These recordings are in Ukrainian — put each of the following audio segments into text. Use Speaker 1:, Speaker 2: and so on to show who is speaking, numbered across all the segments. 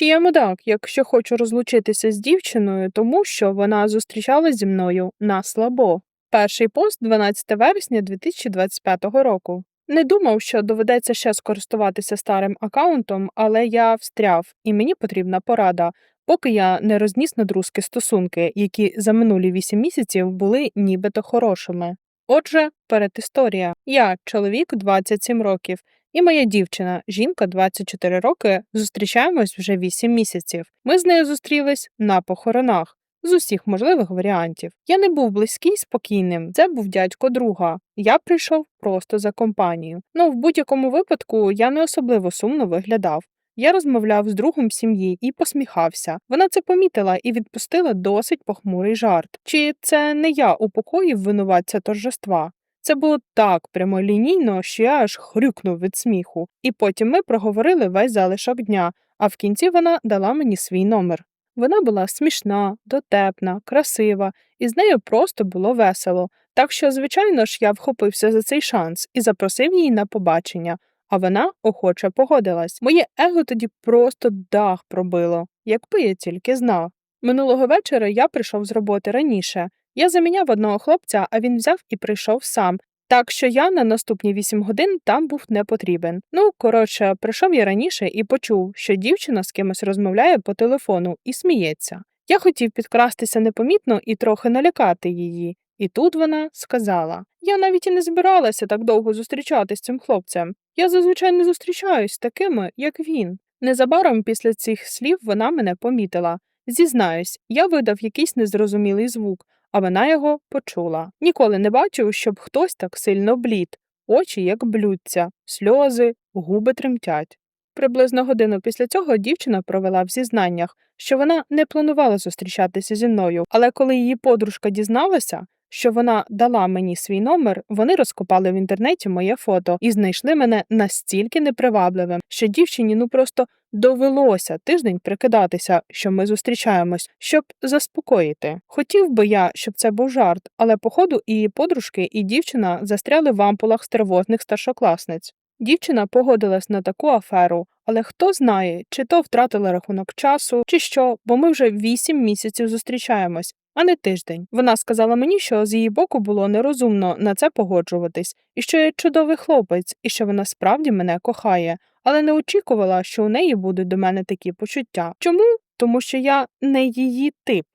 Speaker 1: Чи я мудак, якщо хочу розлучитися з дівчиною, тому що вона зустрічалась зі мною на слабо? Перший пост 12 вересня 2025 року. Не думав, що доведеться ще скористуватися старим аккаунтом, але я встряв, і мені потрібна порада, поки я не розніс надрузки стосунки, які за минулі 8 місяців були нібито хорошими. Отже, передісторія. Я чоловік 27 років, і моя дівчина, жінка 24 роки, зустрічаємось вже 8 місяців. Ми з нею зустрілись на похоронах. З усіх можливих варіантів. Я не був близький спокійним, це був дядько друга. Я прийшов просто за компанію. Ну, в будь-якому випадку я не особливо сумно виглядав. Я розмовляв з другом сім'ї і посміхався. Вона це помітила і відпустила досить похмурий жарт. Чи це не я упокоїв винуватця торжества? Це було так прямолінійно, що я аж хрюкнув від сміху. І потім ми проговорили весь залишок дня, а в кінці вона дала мені свій номер. Вона була смішна, дотепна, красива, і з нею просто було весело. Так що, звичайно ж, я вхопився за цей шанс і запросив її на побачення, а вона охоче погодилась. Моє его тоді просто дах пробило, якби я тільки знав. Минулого вечора я прийшов з роботи раніше. Я заміняв одного хлопця, а він взяв і прийшов сам. Так що я на наступні вісім годин там був не потрібен. Ну, коротше, прийшов я раніше і почув, що дівчина з кимось розмовляє по телефону і сміється. Я хотів підкрастися непомітно і трохи налякати її. І тут вона сказала: Я навіть і не збиралася так довго зустрічатися з цим хлопцем. Я зазвичай не зустрічаюсь з такими, як він. Незабаром після цих слів вона мене помітила. Зізнаюсь, я видав якийсь незрозумілий звук, а вона його почула. Ніколи не бачив, щоб хтось так сильно блід, очі як блються, сльози, губи тремтять. Приблизно годину після цього дівчина провела в зізнаннях, що вона не планувала зустрічатися зі мною, але коли її подружка дізналася, що вона дала мені свій номер, вони розкопали в інтернеті моє фото і знайшли мене настільки непривабливим, що дівчині ну просто довелося тиждень прикидатися, що ми зустрічаємось, щоб заспокоїти. Хотів би я, щоб це був жарт, але походу і подружки, і дівчина застряли в ампулах стервозних старшокласниць. Дівчина погодилась на таку аферу, але хто знає, чи то втратила рахунок часу, чи що, бо ми вже вісім місяців зустрічаємось, а не тиждень. Вона сказала мені, що з її боку було нерозумно на це погоджуватись, і що я чудовий хлопець, і що вона справді мене кохає, але не очікувала, що у неї будуть до мене такі почуття. Чому? Тому що я не її тип.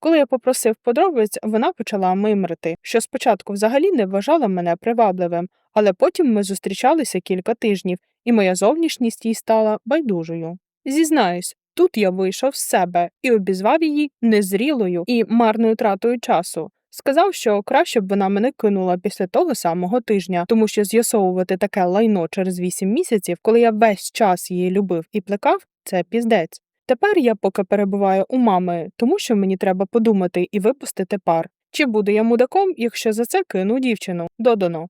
Speaker 1: Коли я попросив подробиць, вона почала мимрити, що спочатку взагалі не вважала мене привабливим, але потім ми зустрічалися кілька тижнів, і моя зовнішність їй стала байдужою. Зізнаюсь, тут я вийшов з себе і обізвав її незрілою і марною тратою часу. Сказав, що краще б вона мене кинула після того самого тижня, тому що з'ясовувати таке лайно через вісім місяців, коли я весь час її любив і плекав, це піздець. Тепер я поки перебуваю у мами, тому що мені треба подумати і випустити пар. Чи буду я мудаком, якщо за це кину дівчину? Додано.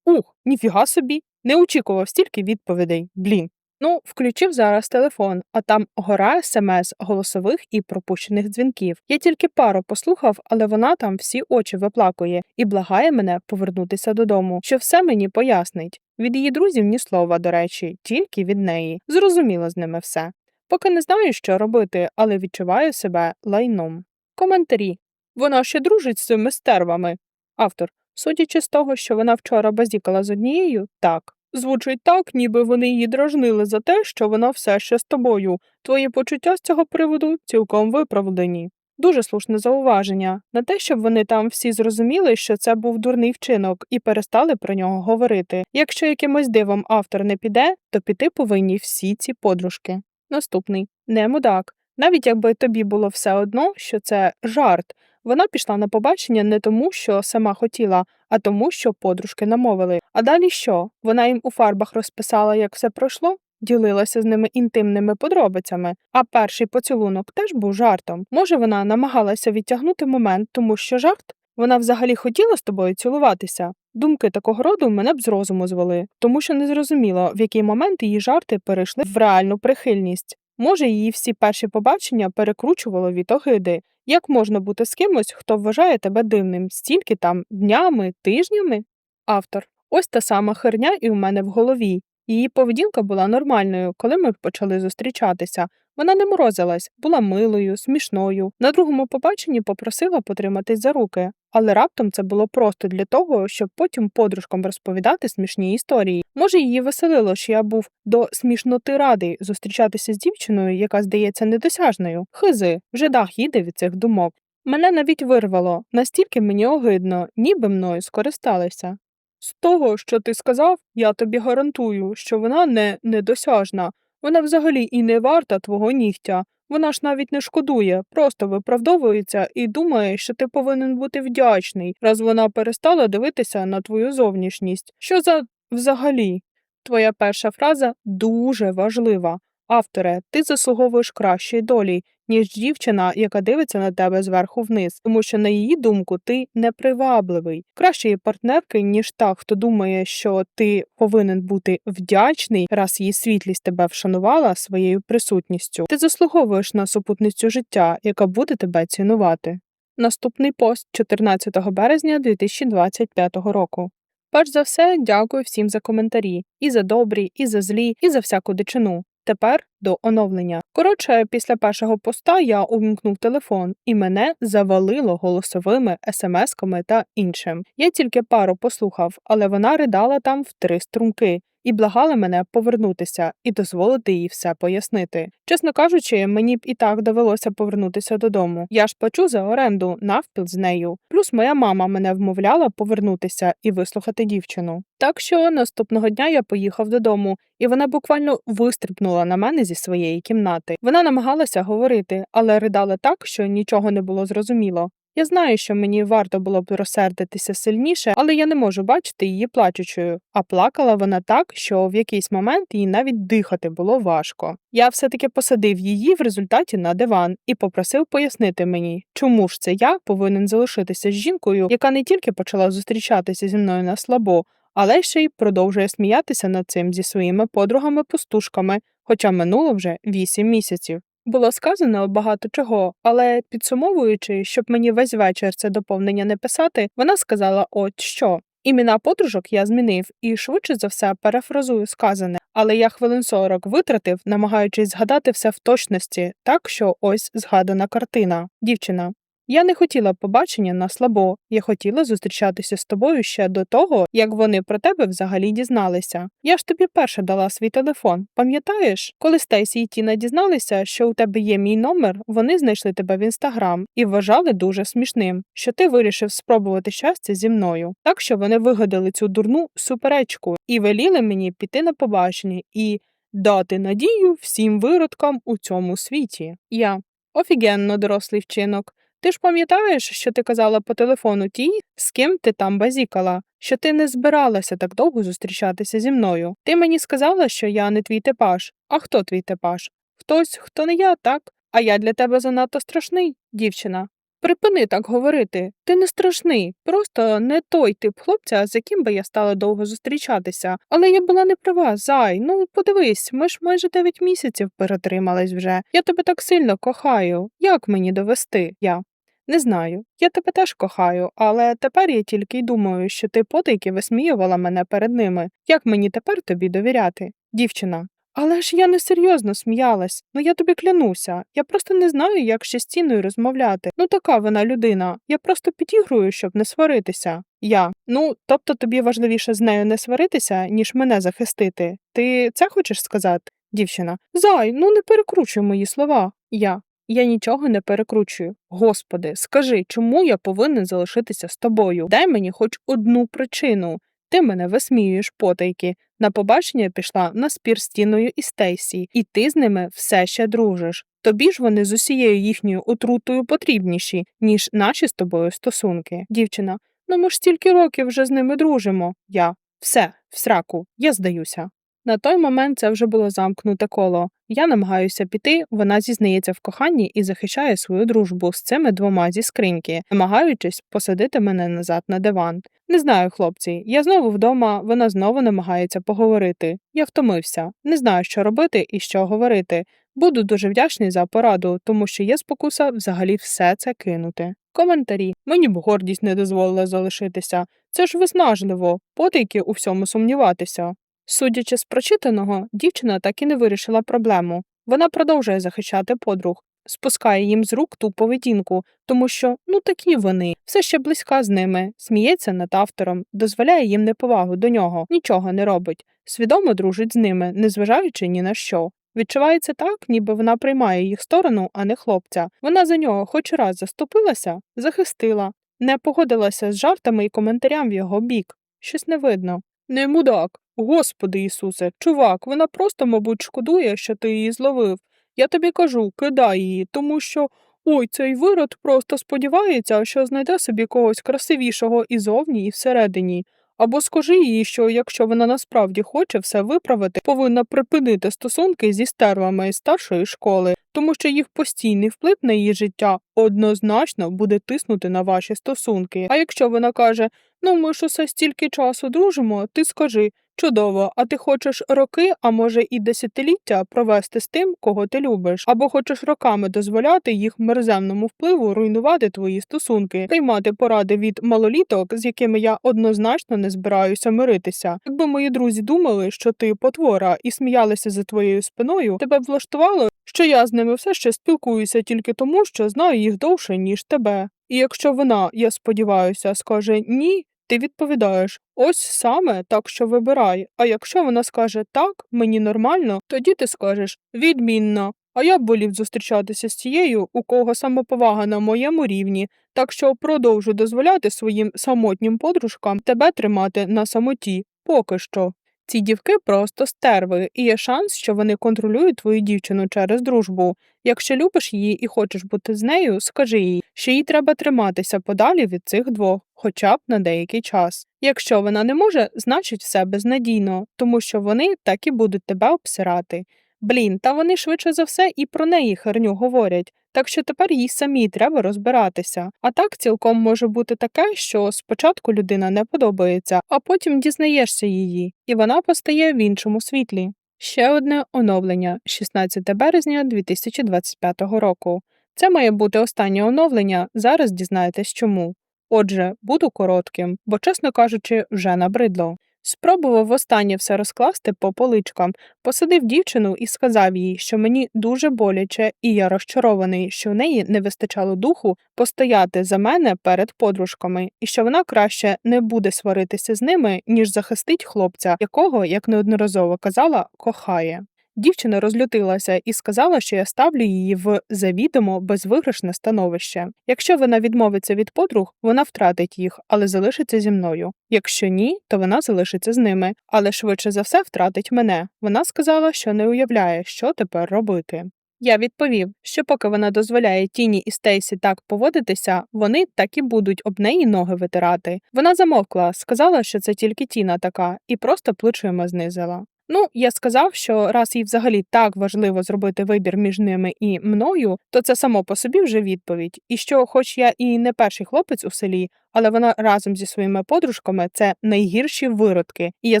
Speaker 1: Ух, ніфіга собі, не очікував стільки відповідей. Блін. Ну, включив зараз телефон, а там гора смс голосових і пропущених дзвінків. Я тільки пару послухав, але вона там всі очі виплакує і благає мене повернутися додому, що все мені пояснить. Від її друзів ні слова, до речі, тільки від неї. Зрозуміло з ними все. Поки не знаю, що робити, але відчуваю себе лайном. Коментарі. Вона ще дружить з цими стервами. Автор. Судячи з того, що вона вчора базікала з однією, так. Звучить так, ніби вони її дражнили за те, що вона все ще з тобою. Твої почуття з цього приводу цілком виправдані. Дуже слушне зауваження на те, щоб вони там всі зрозуміли, що це був дурний вчинок, і перестали про нього говорити. Якщо якимось дивом автор не піде, то піти повинні всі ці подружки. Наступний не мудак. Навіть якби тобі було все одно, що це жарт, вона пішла на побачення не тому, що сама хотіла, а тому, що подружки намовили. А далі що? Вона їм у фарбах розписала, як все пройшло, ділилася з ними інтимними подробицями, а перший поцілунок теж був жартом. Може, вона намагалася відтягнути момент, тому що жарт? Вона взагалі хотіла з тобою цілуватися. Думки такого роду мене б з розуму звели, тому що не зрозуміло, в який момент її жарти перейшли в реальну прихильність. Може, її всі перші побачення перекручувало від огиди. Як можна бути з кимось, хто вважає тебе дивним, стільки там днями, тижнями? Автор. Ось та сама херня і у мене в голові. Її поведінка була нормальною, коли ми почали зустрічатися. Вона не морозилась, була милою, смішною. На другому побаченні попросила потриматись за руки, але раптом це було просто для того, щоб потім подружкам розповідати смішні історії. Може, її веселило, що я був до смішноти радий зустрічатися з дівчиною, яка здається недосяжною. Хизи, вже дах їде від цих думок. Мене навіть вирвало, настільки мені огидно, ніби мною скористалися. З того, що ти сказав, я тобі гарантую, що вона не недосяжна. Вона взагалі і не варта твого нігтя. Вона ж навіть не шкодує, просто виправдовується і думає, що ти повинен бути вдячний, раз вона перестала дивитися на твою зовнішність. Що за взагалі? Твоя перша фраза дуже важлива. Авторе, ти заслуговуєш кращої долі, ніж дівчина, яка дивиться на тебе зверху вниз, тому що на її думку ти непривабливий. Кращої партнерки, ніж та, хто думає, що ти повинен бути вдячний, раз її світлість тебе вшанувала своєю присутністю. Ти заслуговуєш на супутницю життя, яка буде тебе цінувати. Наступний пост 14 березня 2025 року. Перш за все, дякую всім за коментарі, і за добрі, і за злі, і за всяку дичину. Тепер до оновлення. Коротше, після першого поста я увімкнув телефон, і мене завалило голосовими смс-ками та іншим. Я тільки пару послухав, але вона ридала там в три струмки і благала мене повернутися і дозволити їй все пояснити. Чесно кажучи, мені б і так довелося повернутися додому. Я ж плачу за оренду навпіл з нею. Плюс моя мама мене вмовляла повернутися і вислухати дівчину. Так що наступного дня я поїхав додому, і вона буквально вистрибнула на мене зі своєї кімнати. Вона намагалася говорити, але ридала так, що нічого не було зрозуміло. Я знаю, що мені варто було б розсердитися сильніше, але я не можу бачити її плачучою. А плакала вона так, що в якийсь момент їй навіть дихати було важко. Я все-таки посадив її в результаті на диван і попросив пояснити мені, чому ж це я повинен залишитися з жінкою, яка не тільки почала зустрічатися зі мною на слабо, але ще й продовжує сміятися над цим зі своїми подругами-пустушками, хоча минуло вже вісім місяців. Було сказано багато чого, але підсумовуючи, щоб мені весь вечір це доповнення не писати, вона сказала от що. Імена подружок я змінив і швидше за все перефразую сказане, але я хвилин 40 витратив, намагаючись згадати все в точності, так що ось згадана картина. Дівчина. Я не хотіла побачення на слабо, я хотіла зустрічатися з тобою ще до того, як вони про тебе взагалі дізналися. Я ж тобі перша дала свій телефон, пам'ятаєш? Коли Стейсі і Тіна дізналися, що у тебе є мій номер, вони знайшли тебе в інстаграм і вважали дуже смішним, що ти вирішив спробувати щастя зі мною. Так що вони вигадали цю дурну суперечку і веліли мені піти на побачення і дати надію всім виродкам у цьому світі. Я офігенно дорослий вчинок. Ти ж пам'ятаєш, що ти казала по телефону тій, з ким ти там базікала, що ти не збиралася так довго зустрічатися зі мною. Ти мені сказала, що я не твій типаж. А хто твій типаж? Хтось, хто не я, так? А я для тебе занадто страшний, дівчина. Припини так говорити. Ти не страшний, просто не той тип хлопця, з яким би я стала довго зустрічатися. Але я була не права, зай. Ну подивись, ми ж майже дев'ять місяців перетримались вже. Я тебе так сильно кохаю. Як мені довести? Я. Не знаю. Я тебе теж кохаю, але тепер я тільки й думаю, що ти потайки висміювала мене перед ними. Як мені тепер тобі довіряти? Дівчина. Але ж я не серйозно сміялась. Ну я тобі клянуся. Я просто не знаю, як ще з Тіною розмовляти. Ну така вона людина. Я просто підігрую, щоб не сваритися. Я. Ну, тобто тобі важливіше з нею не сваритися, ніж мене захистити. Ти це хочеш сказати? Дівчина. Зай, ну не перекручуй мої слова. Я. Я нічого не перекручую. Господи, скажи, чому я повинен залишитися з тобою? Дай мені хоч одну причину. Ти мене висміюєш потайки. На побачення пішла на спір з Тіною і Стейсі, і ти з ними все ще дружиш. Тобі ж вони з усією їхньою отрутою потрібніші, ніж наші з тобою стосунки. Дівчина, ну ми ж стільки років вже з ними дружимо. Я все, в сраку, я здаюся. На той момент це вже було замкнуте коло. Я намагаюся піти, вона зізнається в коханні і захищає свою дружбу з цими двома зі скриньки, намагаючись посадити мене назад на диван. Не знаю, хлопці, я знову вдома, вона знову намагається поговорити. Я втомився, не знаю, що робити і що говорити. Буду дуже вдячний за пораду, тому що є спокуса взагалі все це кинути. Коментарі мені б гордість не дозволила залишитися. Це ж виснажливо, потайки у всьому сумніватися. Судячи з прочитаного, дівчина так і не вирішила проблему. Вона продовжує захищати подруг, спускає їм з рук ту поведінку, тому що ну такі вони, все ще близька з ними, сміється над автором, дозволяє їм неповагу до нього, нічого не робить, свідомо дружить з ними, незважаючи ні на що. Відчувається так, ніби вона приймає їх сторону, а не хлопця. Вона за нього хоч раз заступилася, захистила, не погодилася з жартами і коментарям в його бік. Щось не видно. Не мудак. Господи Ісусе, чувак, вона просто, мабуть, шкодує, що ти її зловив. Я тобі кажу, кидай її, тому що ой, цей вирод просто сподівається, що знайде собі когось красивішого і зовні, і всередині. Або скажи їй, що якщо вона насправді хоче все виправити, повинна припинити стосунки зі стервами із старшої школи, тому що їх постійний вплив на її життя однозначно буде тиснути на ваші стосунки. А якщо вона каже, ну ми ж усе стільки часу дружимо, ти скажи. Чудово, а ти хочеш роки, а може і десятиліття провести з тим, кого ти любиш, або хочеш роками дозволяти їх мерзенному впливу руйнувати твої стосунки, приймати поради від малоліток, з якими я однозначно не збираюся миритися. Якби мої друзі думали, що ти потвора, і сміялися за твоєю спиною, тебе б влаштувало, що я з ними все ще спілкуюся тільки тому, що знаю їх довше, ніж тебе. І якщо вона, я сподіваюся, скаже ні. Ти відповідаєш ось саме так, що вибирай. А якщо вона скаже так, мені нормально, тоді ти скажеш відмінно. А я б волів зустрічатися з тією, у кого самоповага на моєму рівні, так що продовжу дозволяти своїм самотнім подружкам тебе тримати на самоті, поки що. Ці дівки просто стерви, і є шанс, що вони контролюють твою дівчину через дружбу. Якщо любиш її і хочеш бути з нею, скажи їй, що їй треба триматися подалі від цих двох, хоча б на деякий час. Якщо вона не може, значить все безнадійно, тому що вони так і будуть тебе обсирати. Блін, та вони швидше за все і про неї херню говорять, так що тепер їй самій треба розбиратися. А так цілком може бути таке, що спочатку людина не подобається, а потім дізнаєшся її, і вона постає в іншому світлі. Ще одне оновлення 16 березня 2025 року. Це має бути останнє оновлення. Зараз дізнаєтесь чому. Отже, буду коротким, бо, чесно кажучи, вже набридло. Спробував востаннє все розкласти по поличкам, посадив дівчину і сказав їй, що мені дуже боляче, і я розчарований, що в неї не вистачало духу постояти за мене перед подружками, і що вона краще не буде сваритися з ними, ніж захистить хлопця, якого, як неодноразово казала, кохає. Дівчина розлютилася і сказала, що я ставлю її в завідомо безвиграшне становище. Якщо вона відмовиться від подруг, вона втратить їх, але залишиться зі мною. Якщо ні, то вона залишиться з ними, але швидше за все втратить мене. Вона сказала, що не уявляє, що тепер робити. Я відповів, що поки вона дозволяє Тіні і Стейсі так поводитися, вони так і будуть об неї ноги витирати. Вона замовкла, сказала, що це тільки Тіна така, і просто плечима знизила. Ну, я сказав, що раз їй взагалі так важливо зробити вибір між ними і мною, то це само по собі вже відповідь. І що, хоч я і не перший хлопець у селі, але вона разом зі своїми подружками це найгірші виродки, і я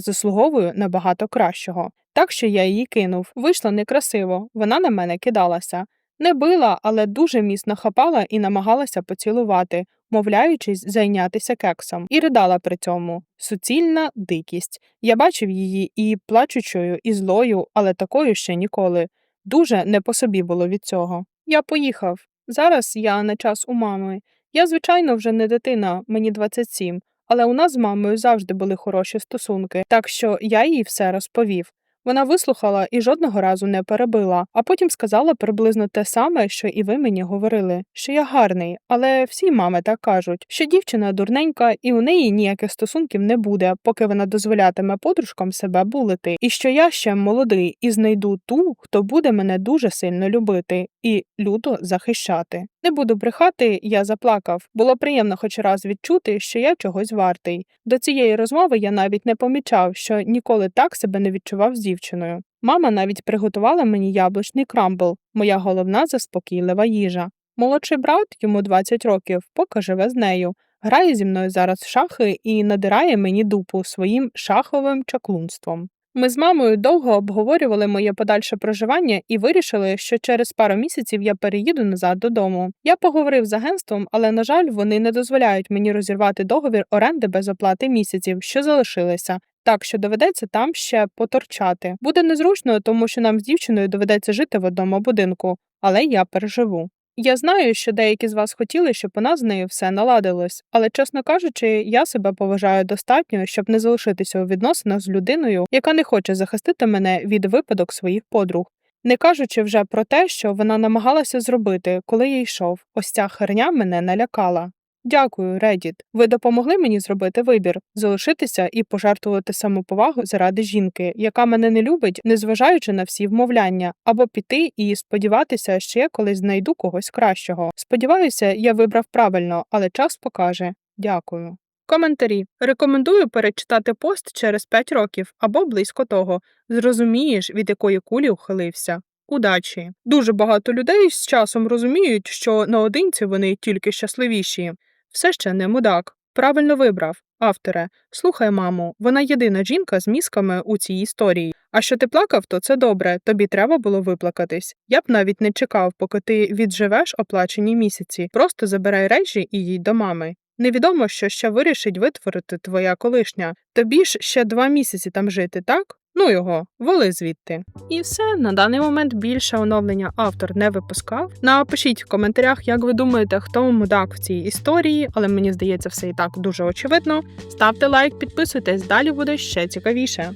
Speaker 1: заслуговую набагато кращого. Так що я її кинув. Вийшло некрасиво, вона на мене кидалася. Не била, але дуже міцно хапала і намагалася поцілувати, мовляючись зайнятися кексом, і ридала при цьому суцільна дикість. Я бачив її і плачучою, і злою, але такою ще ніколи. Дуже не по собі було від цього. Я поїхав. Зараз я на час у мами. Я, звичайно, вже не дитина, мені 27, але у нас з мамою завжди були хороші стосунки, так що я їй все розповів. Вона вислухала і жодного разу не перебила, а потім сказала приблизно те саме, що і ви мені говорили, що я гарний, але всі мами так кажуть, що дівчина дурненька і у неї ніяких стосунків не буде, поки вона дозволятиме подружкам себе булити, і що я ще молодий і знайду ту, хто буде мене дуже сильно любити і люто захищати. Не буду брехати, я заплакав. Було приємно хоч раз відчути, що я чогось вартий. До цієї розмови я навіть не помічав, що ніколи так себе не відчував з дівчиною. Мама навіть приготувала мені яблучний крамбл, моя головна заспокійлива їжа. Молодший брат, йому 20 років, поки живе з нею, грає зі мною зараз в шахи і надирає мені дупу своїм шаховим чаклунством. Ми з мамою довго обговорювали моє подальше проживання і вирішили, що через пару місяців я переїду назад додому. Я поговорив з агентством, але на жаль, вони не дозволяють мені розірвати договір оренди без оплати місяців, що залишилися. так що доведеться там ще поторчати. Буде незручно, тому що нам з дівчиною доведеться жити в одному будинку, але я переживу. Я знаю, що деякі з вас хотіли, щоб у нас з нею все наладилось, але, чесно кажучи, я себе поважаю достатньо, щоб не залишитися у відносинах з людиною, яка не хоче захистити мене від випадок своїх подруг. Не кажучи вже про те, що вона намагалася зробити, коли я йшов. Ось ця херня мене налякала. Дякую, Reddit. Ви допомогли мені зробити вибір, залишитися і пожертвувати самоповагу заради жінки, яка мене не любить, незважаючи на всі вмовляння, або піти і сподіватися, що я колись знайду когось кращого. Сподіваюся, я вибрав правильно, але час покаже. Дякую. Коментарі. Рекомендую перечитати пост через 5 років або близько того. Зрозумієш, від якої кулі ухилився. Удачі. Дуже багато людей з часом розуміють, що наодинці вони тільки щасливіші. Все ще не мудак. Правильно вибрав, авторе. Слухай, маму, вона єдина жінка з мізками у цій історії. А що ти плакав, то це добре, тобі треба було виплакатись. Я б навіть не чекав, поки ти відживеш оплачені місяці. Просто забирай речі і їдь до мами. Невідомо, що ще вирішить витворити твоя колишня. Тобі ж ще два місяці там жити, так? Ну його, вали звідти. І все, на даний момент більше оновлення автор не випускав. Напишіть в коментарях, як ви думаєте, хто мудак в цій історії, але мені здається, все і так дуже очевидно. Ставте лайк, підписуйтесь, далі буде ще цікавіше.